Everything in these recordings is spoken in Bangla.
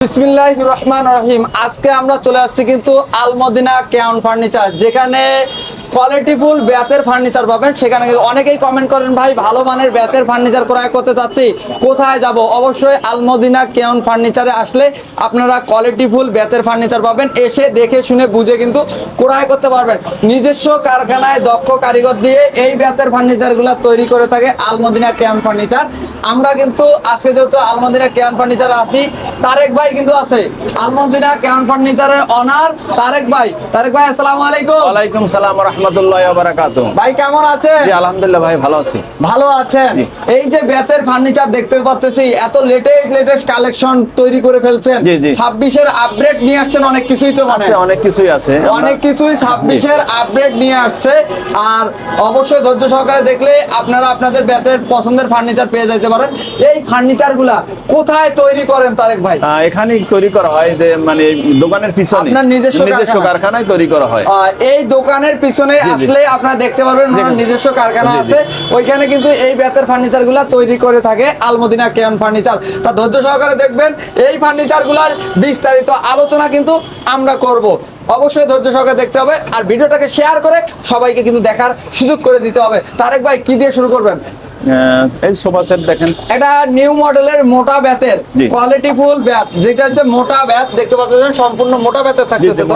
বিসমিল্লাহ রহমান রহিম। আজকে আমরা চলে আসছি কিন্তু আলমদিনা কেয়াউন ফার্নিচার যেখানে কোয়ালিটিফুল ব্যাতের ফার্নিচার পাবেন। সেখানে কিন্তু অনেকেই কমেন্ট করেন, ভাই, ভালো মানের ব্যাতের ফার্নিচার ক্রয় করতে চাচ্ছি। কোথায় যাব? অবশ্যই আলমদিনা কেয়াউন ফার্নিচারে আসলে আপনারা কোয়ালিটিফুল ব্যাতের ফার্নিচার পাবেন। এসে দেখে শুনে বুঝে কিন্তু ক্রয় করতে পারবেন। নিজস্ব কারখানায় দক্ষ কারিগর দিয়ে এই ব্যাতের ফার্নিচারগুলো তৈরি করে থাকে আলমদিনা কেয়াউন ফার্নিচার আমরা কিন্তু আজকে যেহেতু আলমদিনা কেয়াউন ফার্নিচার আছি, তারেক ভাই কিন্তু আছে। আলমদিনা কেয়াউন ফার্নিচারের অনার তারেক ভাই। তারেক ভাই, আসসালামু আলাইকুম। ওয়ালাইকুম সালাম রহমতুল্লাহ বারাকাত ভাই কেমন আছেন? জি আলহামদুলিল্লাহ ভাই ভালো আছি। ভালো আছেন? এই যে বেতের ফার্নিচার দেখতে পাচ্তেছি এত লেটেস্ট লেটেস্ট কালেকশন তৈরি করে ফেলছেন। জি, জি। আপডেট নিয়ে আসছেন অনেক কিছুই তো মানে। আছে অনেক কিছুই আছে। অনেক কিছুই ছাব্বিশের আপডেট নিয়ে আসছে। আর অবশ্যই ধৈর্য সহকারে দেখলে আপনারা আপনাদের বেতের পছন্দের ফার্নিচার পেয়ে যেতে পারেন। এই ফার্নিচারগুলা কোথায় তৈরি করেন তারেক ভাই? আহ, এখানেই তৈরি করা হয় যে মানে দোকানের পিছনে। আপনার নিজস্ব কারখানায়। তৈরি করা হয়। এই দোকানের পিছনে জি। আসলে আপনারা দেখতে পারবেন ওনার নিজস্ব কারখানা। আছে। ওইখানে কিন্তু এই বেতের ফার্নিচারগুলা তৈরি করে থাকে আলমদিনা কেয়ন ফার্নিচার। তা ধৈর্য সহকারে দেখবেন এই ফার্নিচারগুলার বিস্তারিত আলোচনা কিন্তু আমরা করব। অবশ্যই ধৈর্য সহকারে দেখতে হবে আর ভিডিওটাকে শেয়ার করে সবাইকে কিন্তু দেখার সুযোগ করে দিতে হবে। তারেক ভাই কি দিয়ে শুরু করবেন? এই সোফা সেট দেখেন। এটা নিউ মডেলের মোটা ব্যাতের কোয়ালিটি ফুল ব্যাত। যেটা হচ্ছে মোটা ব্যাত দেখতে পাচ্ছেন সম্পূর্ণ মোটা ব্যাতের থাকতেছে তো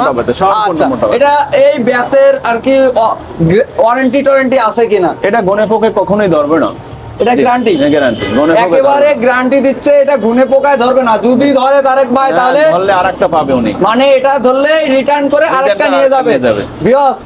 আচ্ছা, এটা এই ব্যাতের আর কি ওয়ারেন্টি টোয়ারেন্টি আছে কিনা? এটা গনে পোকে কখনোই ধরবে না। এটা গ্যারান্টি গ্যারান্টি একেবারে গ্যারান্টি দিচ্ছে এটা ঘুনে পোকায় ধরবে না। যদি ধরে তারেক ভাই তাহলে ধরলে আর একটা পাবে উনি। মানে এটা ধরলে রিটার্ন করে আরেকটা নিয়ে যাবে। নিয়ে যাবে। বিয়স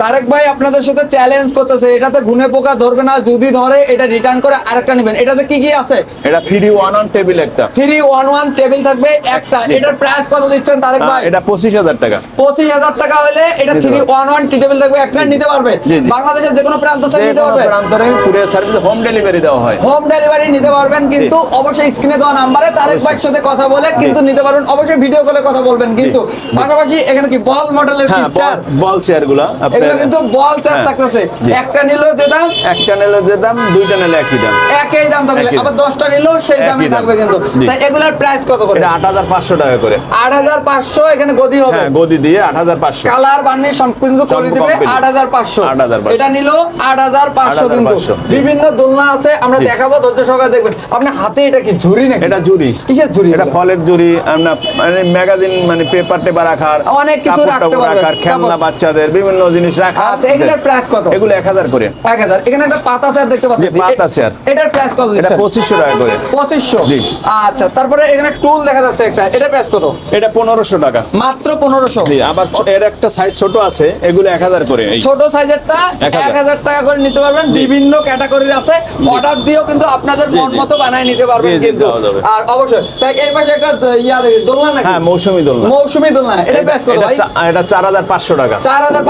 তারেক ভাই আপনাদের সাথে চ্যালেঞ্জ করতেছে এটাতে ঘুনে পোকা ধরবে না যদি ধরে এটা রিটার্ন করে আরেকটা নেবেন। এটাতে কি কি আছে? এটা থ্রি ওয়ান অন টেবিল একটা। থ্রি ওয়ান ওয়ান টেবিল থাকবে একটা। এটার প্রাইস কত দিচ্ছেন তারেক ভাই? এটা পঁচিশ হাজার টাকা। পঁচিশ হাজার টাকা হলে এটা নিতে থ্রি পারবে। ওয়ান ওয়ান টি টেবিল থাকবে একটা নিতে পারবে। বাংলাদেশের যে কোনো প্রান্ত থেকে নিতে পারবে। প্রান্তরে কুরিয়ার সার্ভিস হোম ডেলিভারি দেওয়া হয়। হোম ডেলিভারি নিতে পারবেন কিন্তু অবশ্যই স্ক্রিনে দেওয়া নাম্বারে তারেক। ভাইয়ের সাথে কথা বলে কিন্তু নিতে পারবেন। অবশ্যই ভিডিও কলে কথা বলবেন কিন্তু পাশাপাশি এখানে কি বল মডেলের পিকচার বল চেয়ারগুলা এগুলো কিন্তু বল হ্যাঁ, থাকতেছে। একটা নিলেও যে দাম একটা নিলে যে দাম দুইটা নিলে একই দাম। একই দাম থাকবে। আবার দশটা নিলেও সেই দামই থাকবে কিন্তু। তাই এগুলোর প্রাইস কত করে? আট হাজার পাঁচশো টাকা করে। আট হাজার পাঁচশো এখানে গদি হবে। হ্যাঁ গদি দিয়ে আট হাজার পাঁচশো। কালার সম্পূর্ণ করে দিবে আট হাজার পাঁচশো। 8,500 এটা নিল আট হাজার পাঁচশো কিন্তু। বিভিন্ন দোলনা আছে আমরা দেখাবো ধৈর্য সহকারে দেখবেন। আপনার হাতে এটা কি ঝুড়ি নাকি? এটা জুড়ি কিসের ঝুড়ি এটা? ফলের জুড়ি আপনার মানে ম্যাগাজিন মানে পেপার টেপার রাখার অনেক কিছু রাখতে পারবেন। খেলনা বাচ্চাদের বিভিন্ন জিনিস রাখা আচ্ছা এগুলোর প্রাইস কত? এগুলো এক হাজার করে। এক হাজার। এখানে একটা পাতা চেয়ার দেখতে পাচ্ছি। পাতা চেয়ার। এটার প্রাইস কত এটা দিচ্ছেন? পঁচিশশো টাকা করে। পঁচিশশো? জি। আচ্ছা তারপরে এখানে টুল দেখা যাচ্ছে একটা। এটার প্রাইস কত? এটা পনেরোশো টাকা। মাত্র পনেরোশো। জি আবার এর একটা সাইজ ছোট আছে এগুলো এক হাজার করে এই। ছোট সাইজেরটা এক হাজার। এক হাজার টাকা করে নিতে পারবেন। বিভিন্ন ক্যাটাগরির আছে। অর্ডার দিয়েও কিন্তু আপনাদের মন মতো বানায় নিতে পারবেন কিন্তু। আর অবশ্যই তাই এই পাশে একটা ইয়া দোলনা নাকি? হ্যাঁ মৌসুমি দোলনা। মৌসুমি দোলনা। এটা প্রাইস কত এটা ভাই? চা- এটা চার হাজার পাঁচশো টাকা। চার হাজার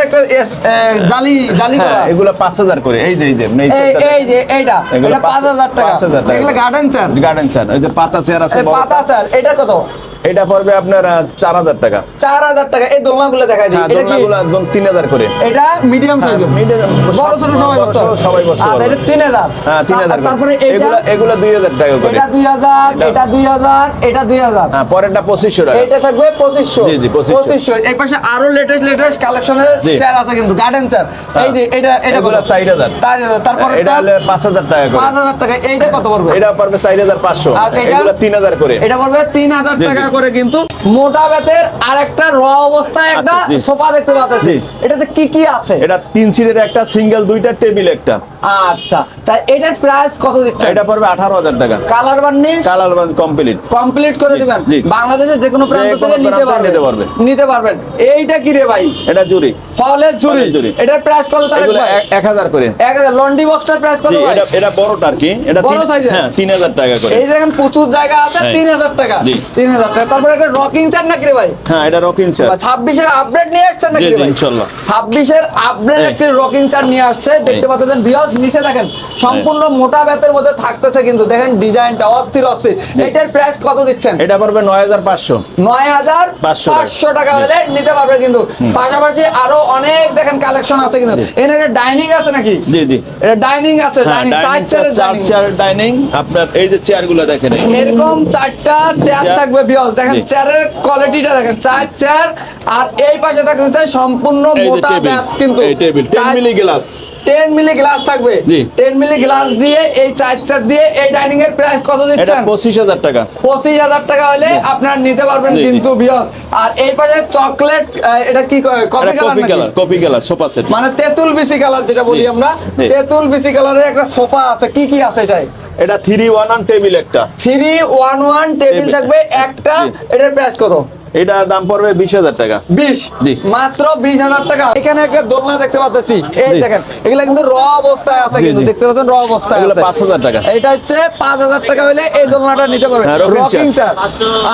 পাঁচশো একটা জালি জালি করা। হ্যাঁ এগুলো পাঁচ হাজার করে। এই যে এই যে এই যে এইটা এটা পাঁচ হাজার টাকা। 5,000 টাকা। এগুলো গার্ডেন চেয়ার গার্ডেন চেয়ার ওই যে পাতা চেয়ার আছে পাতা চেয়ার এটা কত? এটা পড়বে আপনার চার হাজার টাকা। চার হাজার টাকা। এই দোলনাগুলো দেখাই দিই। হ্যাঁ এটা কি? দোলনাগুলো একদম তিন হাজার করে। এটা মিডিয়াম হ্যাঁ, সাইজ বড় ছোট সবাই বসতে। সবাই বসতে আচ্ছা, এটা তিন হাজার। হ্যাঁ তিন হাজার তারপরে এগুলো এগুলো দুই হাজার টাকা করে। এটা দুই হাজার এটা- এটা দুই হাজার এটা দুই হাজার। হ্যাঁ পরেরটা পঁচিশশো টাকা। এটা থাকবে পঁচিশশো। জি, জি, 2500 পঁচিশশো। এই পাশে আরও লেটেস্ট লেটেস্ট কালেকশনের। চেয়ার আছে কিন্তু গার্ডেন চেয়ার এই যে এটা এটা কত? চার হাজার। তার তারপর এটা হলে পাঁচ হাজার টাকা করে। পাঁচ হাজার টাকা। এইটা কত পড়বে? এটা পড়বে চার হাজার পাঁচশো। আর এটা? এগুলো তিন হাজার করে। এটা পড়বে তিন হাজার টাকা। করে কিন্তু মোটা বেতের আর একটা র অবস্থায় একটা আচ্ছা, সোফা দেখতে পাচ্ছি। এটাতে কি কি আছে? এটা তিন সিটের একটা সিঙ্গেল দুইটা টেবিল একটা। আচ্ছা তাই এটার প্রাইস কত দিচ্ছে এটা পড়বে আঠারো হাজার টাকা। Colour varnish colour complete complete করে দিবেন? জি। বাংলাদেশের যে কোনো প্রান্ত থেকে নিতে পারবেন নিতে। নিতে পারবেন। এইটা কি রে ভাই? এটা জুরি ফলের ফলের ঝুড়ি। এটার প্রাইস কত ভাই? হাজার করে। এক হাজার। লন্ডি বক্সটার প্রাইস কত ভাই? এটা এটা বড়টা আর কি। এটা বড় তিন- হ্যাঁ তিন হাজার টাকা করে। এই দেখেন প্রচুর জায়গা আছে হ্যাঁ। তিন হাজার টাকা। জি। তিন হাজার টাকা। তারপরে একটা রকিং চার নাকি রে ভাই? হ্যাঁ এটা রকিং চেয়ার ছাব্বিশের আপডেট নিয়ে আসছেন নাকি ভাই? আপডেট এই। একটি রকিং চার নিয়ে আসছে। দেখতে পাচ্ছেন ভিউজ বিয়াস নিচে দেখেন সম্পূর্ণ মোটা মধ্যে থাকতেছে কিন্তু দেখেন ডিজাইনটা অস্থির অস্থির। এটার প্রাইস কত দিচ্ছেন? এটা পড়বে নয় হাজার পাঁচশো। নয় হাজার পাঁচশো টাকা। হলে নিতে পারবে কিন্তু। পাশাপাশি আরও অনেক দেখেন কালেকশন আছে কিন্তু। এখানে একটা ডাইনিং আছে নাকি? জি জি। এটা ডাইনিং আছে হ্যাঁ ডাইনিং চার চেয়ারের ডাইনিং আপনার এই যে চেয়ারগুলো দেখেন। এরকম চারটা চেয়ার থাকবে বিয়স দেখেন। চেয়ারের কোয়ালিটিটা দেখেন চার চেয়ার আর এই পাশে থাকতে সম্পূর্ণ যে মোটা কিন্তু। Table milli glass milli glass থাকবে জি। টেন মিলি গ্লাস দিয়ে এই চার দিয়ে এই ডাইনিং এর প্রাইস কত এটা দিচ্ছেন? হাজার টাকা। পঁচিশ হাজার টাকা হলে আপনার নিতে পারবেন। কিন্তু আর এই পাশে চকলেট এটা কি এটা colour coffee colour coffee colour sofa set মানে তেঁতুল বিসি কালার যেটা বলি আমরা। তেঁতুল বিসি কালারের একটা সোফা আছে। কি কি আছে এটাই? এটা থ্রি ওয়ান ওয়ান টেবিল একটা। Three one one table table. থাকবে। একটা এটার প্রাইস কত? এটা দাম পড়বে বিশ হাজার টাকা। বিশ? মাত্র বিশ হাজার টাকা। এখানে একটা দোলনা দেখতে পাচ্ছি এই দেখেন এগুলা কিন্তু র অবস্থায় আছে কিন্তু দেখতে পাচ্ছেন র অবস্থায় আছে। 5,000 টাকা। এটা হচ্ছে পাঁচ হাজার টাকা হলে এই দোলনাটা নিতে পারবে। হ্যাঁ, রকিং চার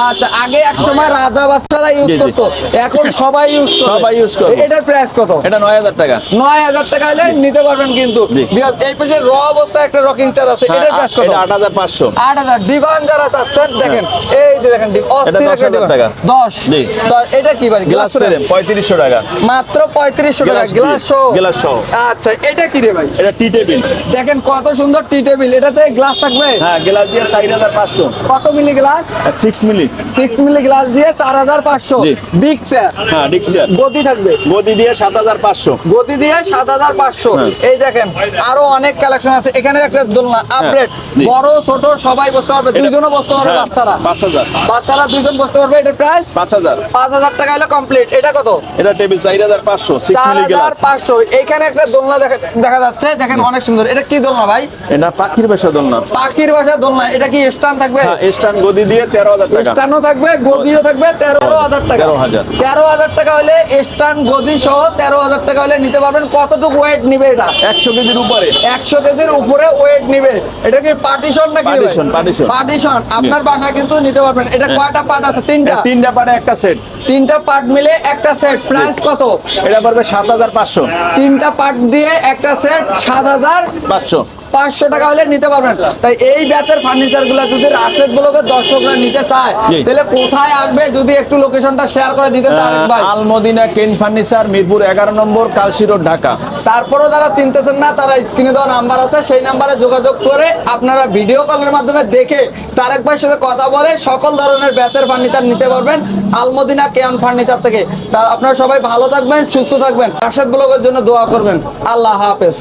আচ্ছা আগে এক সময় রাজা বাচ্চারা ইউজ। করতো এখন সবাই ইউজ করে। সবাই use করে। এটার প্রাইস কত? এটা নয় হাজার টাকা। নয় হাজার টাকা হলে নিতে পারবেন কিন্তু। এই পাশে র অবস্থায় একটা রকিং চার আছে। হ্যাঁ, এটার প্রাইস কত? এটা আট হাজার পাঁচশো। আট হাজার। ডিভান যারা চাচ্ছেন দেখেন এই যে দেখেন অস্থির দশ একটা হাজার ডিভান টাকা। দশ। দশ এটা কি বাড়ি? গ্লাস ফ্রেম পঁয়ত্রিশশো টাকা। মাত্র পঁয়ত্রিশশো টাকা গ্লাস গ্লাস। আচ্ছা এটা কি রে ভাই? এটা টি টেবিল। দেখেন কত সুন্দর টি টেবিল। এটাতে গ্লাস থাকবে? হ্যাঁ গ্লাস দিয়ে চার হাজার পাঁচশো। কত milli glass? Six milli. Six milli glass দিয়ে চার হাজার পাঁচশো। বিগ স্যার হ্যাঁ ডিক্সিয়ার গদি থাকবে। গদি দিয়ে সাত হাজার পাঁচশো। গদি দিয়ে সাত হাজার পাঁচশো। হ্যাঁ। এই দেখেন আরও অনেক কালেকশন আছে। এখানে একটা দোলনা আপডেট বড় ছোট সবাই বসতে পারবে। দুইজনও বসতে পারবে হ্যাঁ, বাচ্চারা। পাঁচ হাজার। বাচ্চারা দুইজন বসতে পারবে। এটার প্রাইস পাঁচ হাজার। পাঁচ হাজার টাকা হলে কমপ্লিট এটা কত? এটা টেবিল চার হাজার পাঁচশো সিক্স মিলি গ্লাস পাঁচশো। এখানে একটা দোলনা দেখা দেখা যাচ্ছে। দেখেন অনেক সুন্দর। এটা কি দোলনা ভাই? এটা পাখির বেশা দোলনা। পাখির বাসা দোলনা। এটা কি স্ট্যান্ড থাকবে? হ্যাঁ স্ট্যান্ড গদি দিয়ে তেরো হাজার টাকা। স্ট্যান্ডও থাকবে গদিও থাকবে তেরো হাজার টাকা। তেরো হাজার। তেরো হাজার টাকা হলে স্ট্যান্ড গদি সহ তেরো হাজার টাকা হলে নিতে পারবেন। কতটুকু ওয়েট নিবে এটা? একশো কেজির উপরে। একশো কেজির উপরে ওয়েট নিবে। এটা কি পার্টিশন নাকি partition। পার্টিশন আপনার বাসা কিন্তু নিতে পারবেন। এটা কয়টা পার্ট আছে? তিনটা? তিনটা পারে একটা সেট? তিনটা পার্ট মিলে একটা সেট। প্রাইস কত? এটা পড়বে সাত হাজার পাঁচশো। তিনটা পার্ট দিয়ে একটা সেট সাত হাজার পাঁচশো। পাঁচশো টাকা হলে নিতে পারবেন। তাই এই ব্যাতের ফার্নিচারগুলো যদি রাশেদ দর্শকরা নিতে চায় তাহলে কোথায় আসবে? যদি একটু লোকেশনটা শেয়ার করে দিতে আলমদিনা কেন ফার্নিচার মিরপুর এগারো নম্বর রোড ঢাকা। তারপরেও যারা চিনতেছেন না তারা স্ক্রিনে দেওয়া নাম্বার আছে সেই নাম্বারে যোগাযোগ করে আপনারা ভিডিও কলের মাধ্যমে দেখে তারেক ভাইয়ের সাথে কথা বলে সকল ধরনের ব্যাতের ফার্নিচার নিতে পারবেন আলমদিনা কেয়ান ফার্নিচার থেকে। তা আপনারা সবাই ভালো থাকবেন সুস্থ থাকবেন। রাশেদ ব্লগের জন্য দোয়া করবেন। আল্লাহ হাফেজ।